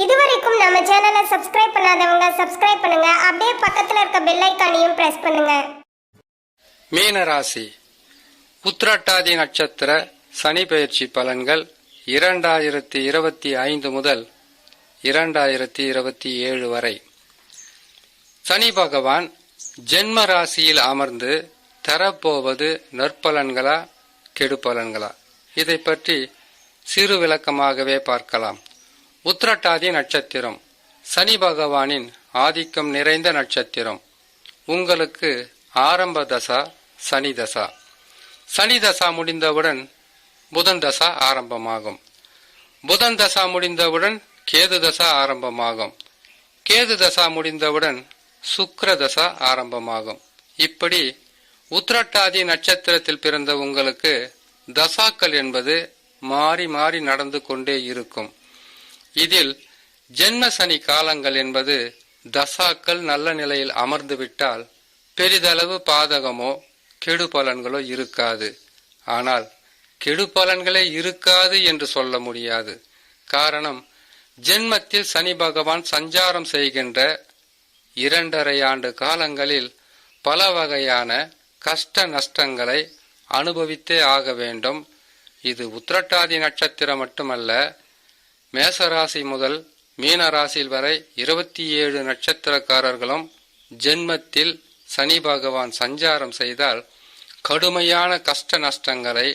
இதுவரைக்கும் நம்ம சேனலை சப்ஸ்கிரைப் பண்ணாதவங்க சப்ஸ்கிரைப் பண்ணுங்க. அப்படியே பக்கத்துல இருக்க பெல் ஐக்கானையும் பிரஸ் பண்ணுங்க. மீனராசி உத்திரட்டாதி நட்சத்திர சனி பெயர்ச்சி பலன்கள் இரண்டாயிரத்தி இருபத்தி ஐந்து முதல் இரண்டாயிரத்தி இருபத்தி ஏழு வரை. சனி பகவான் ஜென்ம ராசியில் அமர்ந்து தரப்போவது நற்பலன்களா கெடுபலன்களா? இதை பற்றி சிறு விளக்கமாகவே பார்க்கலாம். உத்திரட்டாதி நட்சத்திரம். சனி பகவானின் ஆதிக்கம் நிறைந்த நட்சத்திரம். உங்களுக்கு ஆரம்ப தசா சனி தசா. சனி தசா முடிந்தவுடன் புதன் தசா ஆரம்பமாகும். புதன் தசா முடிந்தவுடன் கேது தசா ஆரம்பமாகும். கேது தசா முடிந்தவுடன் சுக்கர தசா ஆரம்பமாகும். இப்படி உத்திரட்டாதி நட்சத்திரத்தில் பிறந்த உங்களுக்கு தசாக்கள் என்பது மாறி மாறி நடந்து கொண்டே இருக்கும். இதில் ஜென்ம சனி காலங்கள் என்பது தசாக்கள் நல்ல நிலையில் அமர்ந்துவிட்டால் பெரிதளவு பாதகமோ கெடு பலன்களோ இருக்காது. ஆனால் கெடு பலன்களே இருக்காது என்று சொல்ல முடியாது. காரணம் ஜென்மத்தில் சனி பகவான் சஞ்சாரம் செய்கின்ற இரண்டரை ஆண்டு காலங்களில் பல வகையான கஷ்ட நஷ்டங்களை அனுபவித்தே ஆக வேண்டும். இது உத்திரட்டாதி நட்சத்திரம் மட்டுமல்ல மேசராசி முதல் மீன ராசியில் வரை இருபத்தி ஏழு நட்சத்திரக்காரர்களும் ஜென்மத்தில் சனி பகவான் சஞ்சாரம் செய்தால் கடுமையான கஷ்ட நஷ்டங்களை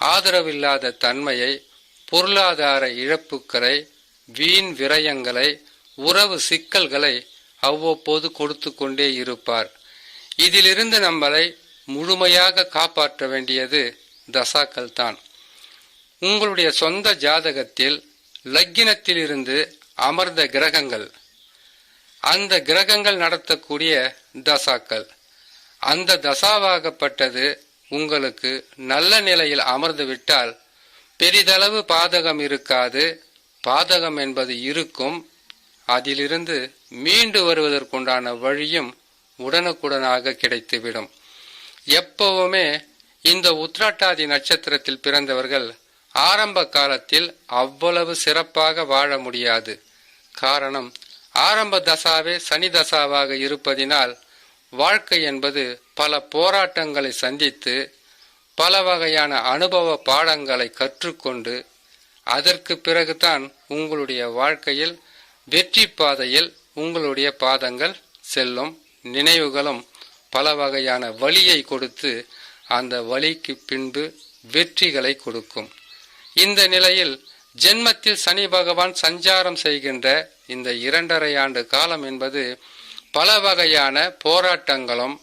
ஆதரவில்லாத தன்மையை பொருளாதார இழப்புக்களை வீண் விரயங்களை உறவு சிக்கல்களை அவ்வப்போது கொடுத்து கொண்டே இருப்பார். இதிலிருந்து நம்மளை முழுமையாக காப்பாற்ற வேண்டியது தசாக்கள் தான் உங்களுடைய சொந்த ஜாதகத்தில் லக்கினத்திலிருந்து அமர்ந்த கிரகங்கள். அந்த கிரகங்கள் நடத்தக்கூடிய தசாக்கள். அந்த தசாவாகப்பட்டது உங்களுக்கு நல்ல நிலையில் அமர்ந்து விட்டால் பெரிதளவு பாதகம் இருக்காது. பாதகம் என்பது இருக்கும். அதிலிருந்து மீண்டு வருவதற்குண்டான வழியும் உடனுக்குடனாக கிடைத்துவிடும். எப்பவுமே இந்த உத்ராட்டாதி நட்சத்திரத்தில் பிறந்தவர்கள் ஆரம்ப காலத்தில் அவ்வளவு சிறப்பாக வாழ முடியாது. காரணம் ஆரம்ப தசாவே சனி தசாவாக இருப்பதினால் வாழ்க்கை என்பது பல போராட்டங்களை சந்தித்து பல வகையான அனுபவ பாடங்களை கற்றுக்கொண்டு அதற்கு பிறகுதான் உங்களுடைய வாழ்க்கையில் வெற்றி பாதையில் உங்களுடைய பாதங்கள் செல்லும் நினைவுகளும் பல வகையான வழியை கொடுத்து அந்த வழிக்கு பின்பு வெற்றிகளை கொடுக்கும். இந்த நிலையில் ஜென்மத்தில் சனி பகவான் சஞ்சாரம் செய்கின்ற இந்த இரண்டரை ஆண்டு காலம் என்பது பல வகையான போராட்டங்களும்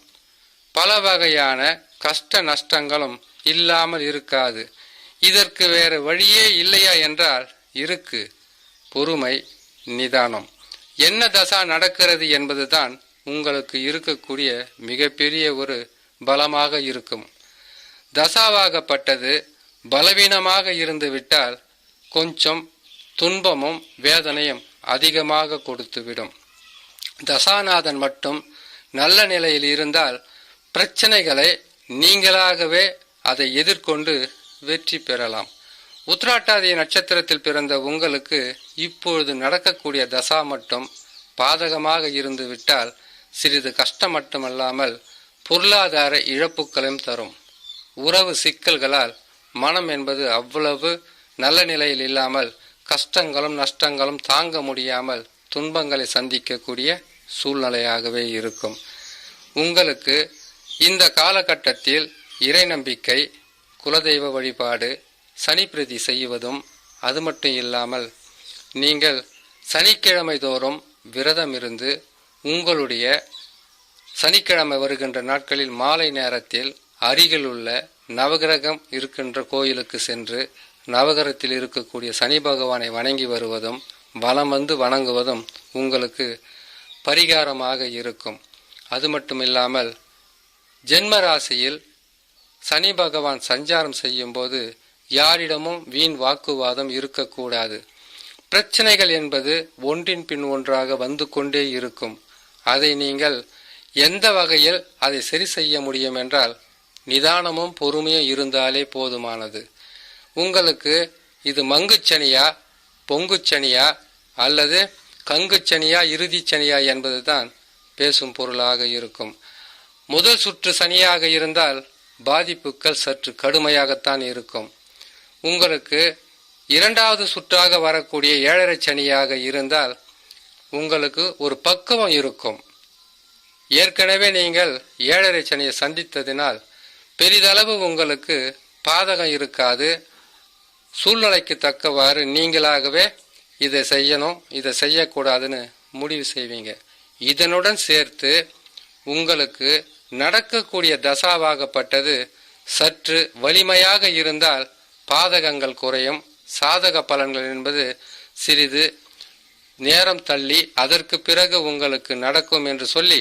பல வகையான கஷ்ட நஷ்டங்களும் இல்லாமல் இருக்காது. இதற்கு வேறு வழியே இல்லையா என்றால் இருக்கு. பொறுமை நிதானம். என்ன தசா நடக்கிறது என்பதுதான் உங்களுக்கு இருக்கக்கூடிய மிகப்பெரிய ஒரு பலமாக இருக்கும். தசாவாகப்பட்டது பலவீனமாக இருந்து விட்டால் கொஞ்சம் துன்பமும் வேதனையும் அதிகமாக கொடுத்துவிடும். தசாநாதன் மட்டும் நல்ல நிலையில் இருந்தால் பிரச்சனைகளை நீங்களாகவே அதை எதிர்கொண்டு வெற்றி பெறலாம். உத்ராட்டாதி நட்சத்திரத்தில் பிறந்த உங்களுக்கு இப்பொழுது நடக்கக்கூடிய தசா மட்டும் பாதகமாக இருந்து விட்டால் சிறிது கஷ்டம் மட்டுமல்லாமல் பொருளாதார இழப்புகளையும் தரும். உறவு சிக்கல்களால் மனம் என்பது அவ்வளவு நல்ல நிலையில் இல்லாமல் கஷ்டங்களும் நஷ்டங்களும் தாங்க முடியாமல் துன்பங்களை சந்திக்கக்கூடிய சூழ்நிலையாகவே இருக்கும். உங்களுக்கு இந்த காலகட்டத்தில் இறை நம்பிக்கை குலதெய்வ வழிபாடு சனிப்பிரதி செய்வதும் அது மட்டும் இல்லாமல் நீங்கள் சனிக்கிழமை தோறும் விரதம் இருந்து உங்களுடைய சனிக்கிழமை வருகின்ற நாட்களில் மாலை நேரத்தில் அருகில் உள்ள நவகிரகம் இருக்கின்ற கோயிலுக்கு சென்று நவகிரகத்தில் இருக்கக்கூடிய சனி பகவானை வணங்கி வருவதும் வலம் வந்து வணங்குவதும் உங்களுக்கு பரிகாரமாக இருக்கும். அது மட்டும் இல்லாமல் ஜென்ம ராசியில் சனி பகவான் சஞ்சாரம் செய்யும்போது யாரிடமும் வீண் வாக்குவாதம் இருக்கக்கூடாது. பிரச்சனைகள் என்பது ஒன்றின் பின் ஒன்றாக வந்து கொண்டே இருக்கும். அதை நீங்கள் எந்த வகையில் அதை சரி செய்ய முடியும் என்றால் நிதானமும் பொறுமையும் இருந்தாலே போதுமானது. உங்களுக்கு இது மங்குச்சனியா பொங்குச்சனியா அல்லது கங்குச்சனியா இறுதிச்சனியா இறுதிச் சனியா பேசும் பொருளாக இருக்கும். முதல் சுற்று சனியாக இருந்தால் பாதிப்புகள் சற்று கடுமையாகத்தான் இருக்கும். உங்களுக்கு இரண்டாவது சுற்றாக வரக்கூடிய ஏழரை சனியாக இருந்தால் உங்களுக்கு ஒரு பக்குவம் இருக்கும். ஏற்கனவே நீங்கள் ஏழரை சனியை சந்தித்ததினால் பெரிதளவு உங்களுக்கு பாதகம் இருக்காது. சூழ்நிலைக்கு தக்கவாறு நீங்களாகவே இதை செய்யணும் இதை செய்யக்கூடாதுன்னு முடிவு செய்வீங்க. இதனுடன் சேர்த்து உங்களுக்கு நடக்கக்கூடிய தசாவாகப்பட்டது சற்று வலிமையாக இருந்தால் பாதகங்கள் குறையும். சாதக பலன்கள் என்பது சிறிது நேரம் தள்ளி அதற்கு பிறகு உங்களுக்கு நடக்கும் என்று சொல்லி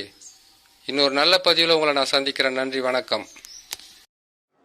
இன்னொரு நல்ல பதிவில் உங்களை நான் சந்திக்கிறேன். நன்றி வணக்கம்.